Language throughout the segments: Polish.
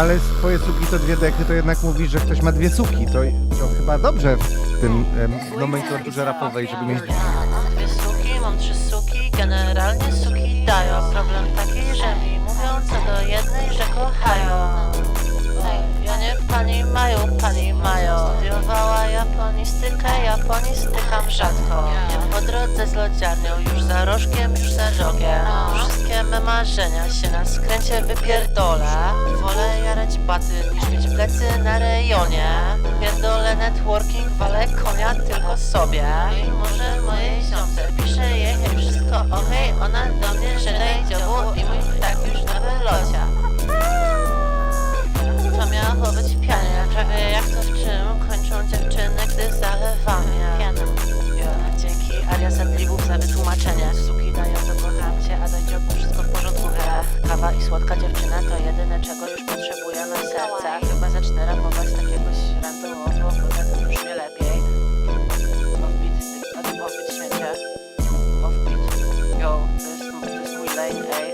Ale twoje suki to dwie dechy, to jednak mówisz, że ktoś ma dwie suki. To, to chyba dobrze w tym em, nomenklaturze rapowej, żeby mieć... Dwie suki, mam trzy suki, generalnie suki dają. Problem taki, że mi mówią co do jednej, że kochają. Ej, Ja nie pani mają, pani mają. Studiowała japonistykę, japonistykam rzadko. Nie po drodze z lodziarnią, już za rożkiem, już za rogiem. Me marzenia się na skręcie wypierdolę. Wolę jarać baty niż mieć plecy na rejonie. Pierdolę networking, walę konia tylko sobie. I może mojej ziomce piszę jej wszystko okej, ona do mnie, że daj dziobu i mój ptak już na wylocie. To miało być pianie, prawie jak to w czym kończą dziewczyny, gdy zalewam je. Dzięki Aria Sadliwów za wytłumaczenie. Słodka dziewczyna to jedyne czego już potrzebuję na serce. Chyba zacznę rapować tak jakoś randomowo, bo tak brzmi lepiej. Offbeat, offbeat śmiecie. Offbeat. Yo, to jest, to jest mój lane, ej.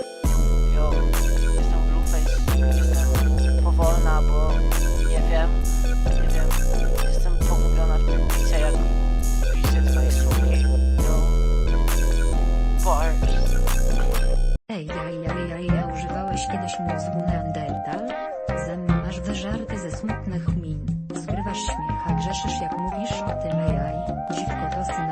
Kiedyś mózgu Neandertal? Ze mną masz wyżarty ze smutnych min. Zgrywasz śmiech, a grzeszysz jak mówisz o tym AI. Dziwko to syn